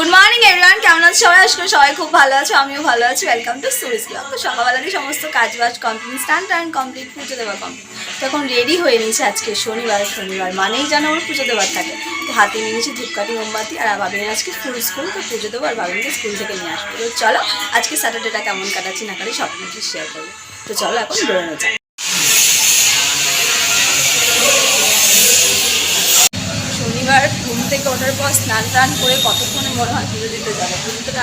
Good morning everyone কেমন আছো? সবাই? আজকে সবাই খুব ভালো আছো। আমিও ভালো আছি। ওয়েলকাম টু সুইস ব্লগ তো সকালবেলারই সমস্ত কাজ বাজ কমপ্লিট স্টান টান কমপ্লিট পুজো দেওয়া কমপ্লিট তো এখন রেডি হয়ে নিয়েছে আজকে শনিবার শনিবার মানেই যেন আমার পুজো দেওয়ার থাকে। তো হাতে নিয়ে নিয়েছি ধূপকাঠি, মোমবাতি আর বাবিনের আজকে ফুল স্কুল তো পুজো দেবো আর বাবিনকে স্কুল থেকে নিয়ে আসব। তো চলো, আজকে স্যাটারডেটা কেমন কাটাচ্ছি না কাটি সব কিছু শেয়ার করব। তো চলো, এখন বেরোনো যাক। ঘুম থেকে ওঠার পর স্নান টান করে কতক্ষণে মনে হয় পুজো দিতে যাব? পুজো থেকে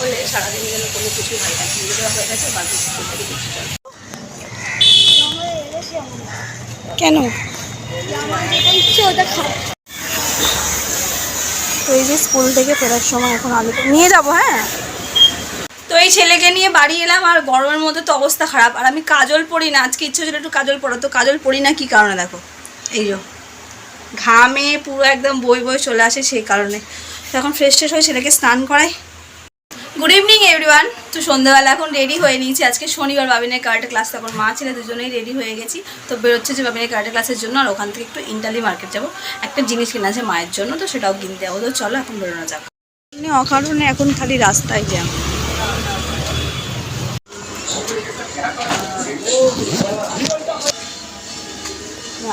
হলে সারাদিন যেন কোনো কিছু হয় না। পুজো দেওয়া হয়ে গেছে বাকি কেন? তো এই যে স্কুল থেকে ফেরার সময় এখন আলু নিয়ে যাব হ্যাঁ? তো এই ছেলেকে নিয়ে বাড়ি এলাম আর গরমের মধ্যে তো অবস্থা খারাপ। আর আমি কাজল পড়ি না আজকে ইচ্ছে ছিল একটু কাজল পড়া তো কাজল পড়ি না কি কারণে দেখো? এই যো। ঘামে পুরো একদম বই বই চলে আসে সেই কারণে। এখন ফ্রেশ ট্রেশ হয়ে ছেলেকে স্নান করাই। গুড ইভিনিং এভরিওয়ান তো সন্ধ্যাবেলা এখন রেডি হয়ে নিয়েছি। আজকে শনিবার বাবিনের কারাটে ক্লাস তখন মা ছেলে দুজনেই রেডি হয়ে গেছি। তো বেরোচ্ছে যে বাবিনের কারাটে ক্লাসের জন্য, আর ওখান থেকে একটু ইন্টালি মার্কেট যাব। একটা জিনিস কেনা আছে মায়ের জন্য, তো সেটাও কিনতে যাব। তো চলো এখন বেরোনো যাক। অকারণে এখন খালি রাস্তায় জ্যাম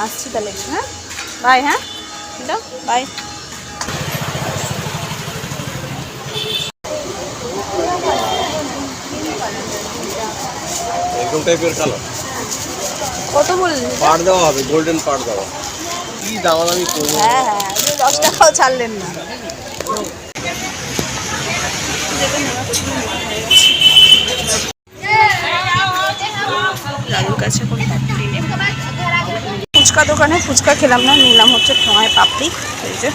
আসছি তাহলে হ্যাঁ? বাই হ্যাঁ? দাও বাই। এরকম টাইপের কালার কত বললি? পাট দেওয়া হবে গোল্ডেন পাট দেওয়া। কি দামাদামি করব? হ্যাঁ হ্যাঁ দশ টাকাও ছাড়লেন না। দাদুর কাছে এখন। ফুচকা দোকানে ফুচকা খেলাম না নিলাম হচ্ছে ঠোঁয়ায় পাপড়ি এই যে।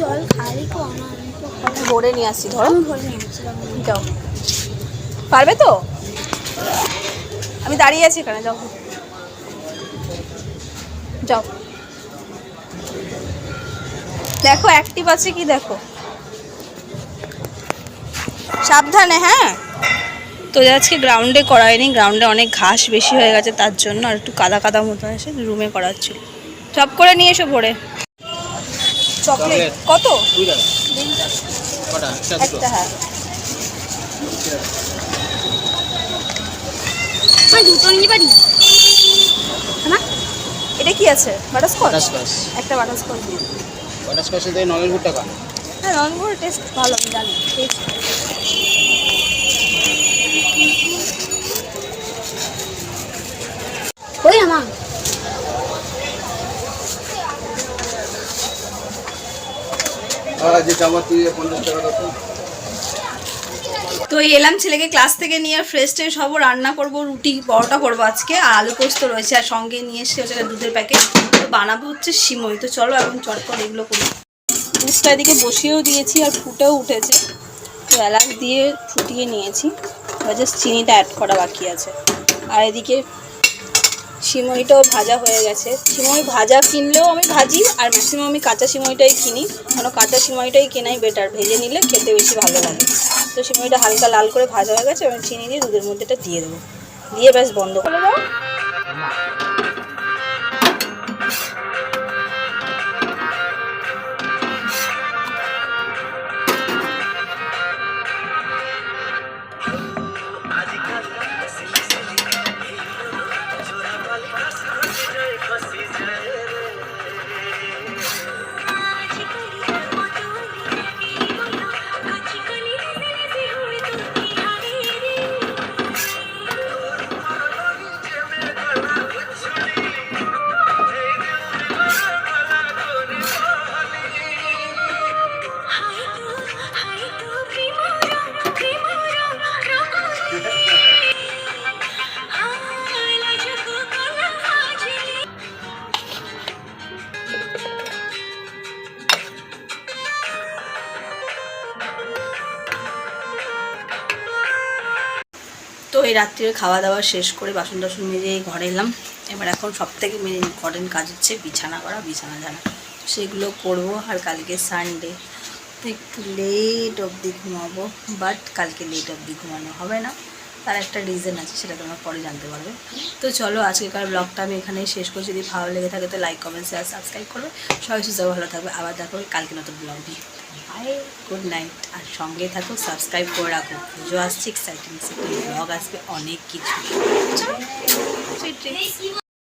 জল না ভরে নিয়ে আসছি ধরো। যাও। পারবে তো? আমি দাঁড়িয়ে আছি এখানে যাও। যাও। দেখো অ্যাক্টিভ আছে কি দেখো? সাবধানে হ্যাঁ? তো আজকে গ্রাউন্ডে করায়নি গ্রাউন্ডে অনেক ঘাস বেশি হয়ে গেছে তার জন্য আর একটু কাদা কাদা মতো এসে রুমে করার করাচ্ছিল। চপ করে নিয়ে এসো ভরে। চকলেট। কত? একটা হ্যাঁ। দুটো নিতে পারি এটা কি আছে? বাটারস্কচ? বাটারস্কচ। একটা বাটারস্কচ। দিয়ে বাটারস্কচের দিয়ে নলেন টাকা হ্যাঁ রংপুর টেস্ট ভালো আমি জানি। খেয়েছি। দাও তো। এই এলাম ছেলেকে ক্লাস থেকে নিয়ে ফ্রেশ ট্রেশ হব রান্না করব রুটি পরোটা করব আজকে আর আলু পোস্ত রয়েছে আর সঙ্গে নিয়ে এসে হচ্ছে দুধের প্যাকেট তো বানাবো হচ্ছে সিমই। তো চলো এখন চটপট এগুলো করি। দুধটা এদিকে বসিয়েও দিয়েছি আর ফুটেও উঠেছে। তো এলাচ দিয়ে ফুটিয়ে নিয়েছি। এবার জাস্ট চিনিটা অ্যাড করা বাকি আছে। আর এদিকে সিমইটাও ভাজা হয়ে গেছে। সিমই ভাজা কিনলেও আমি ভাজি, আর ম্যাক্সিমাম আমি কাঁচা সিমইটাই কিনি। কারণ কাঁচা সিমইটাই কেনাই বেটার ভেজে নিলে খেতে বেশি ভালো লাগে। তো সিমইটা হালকা লাল করে ভাজা হয়ে গেছে এবং চিনি দিয়ে দুধের মধ্যেটা দিয়ে দেবো। দিয়ে ব্যাস বন্ধ করে দাও এই রাত্রির খাওয়া দাওয়া শেষ করে বাসন টাসন মেরে ঘরে এলাম। এবার এখন সব থেকে মেন ইম্পর্টেন্ট কাজ হচ্ছে বিছানা করা, বিছানা জানা। সেগুলো করব আর কালকে সানডে একটু লেট অবধি ঘুমাবো বাট কালকে লেট অবধি ঘুমানো হবে না। তার একটা রিজন আছে, সেটা তোমরা পরে জানতে পারবে। তো চলো, আজকেকার ব্লগটা আমি এখানে শেষ করছি। যদি ভালো লেগে থাকে তো লাইক কমেন্ট শেয়ার সাবস্ক্রাইব করবে। সবাই সুস্থ, ভালো থাকবে। আবার দেখো কালকে নতুন ব্লগ দিয়ে বাই গুড নাইট। আর সঙ্গে থাকো, সাবস্ক্রাইব করে রাখো। পুজো আসছে এক্সাইটিং সিটি ব্লগ আসবে, অনেক কিছু।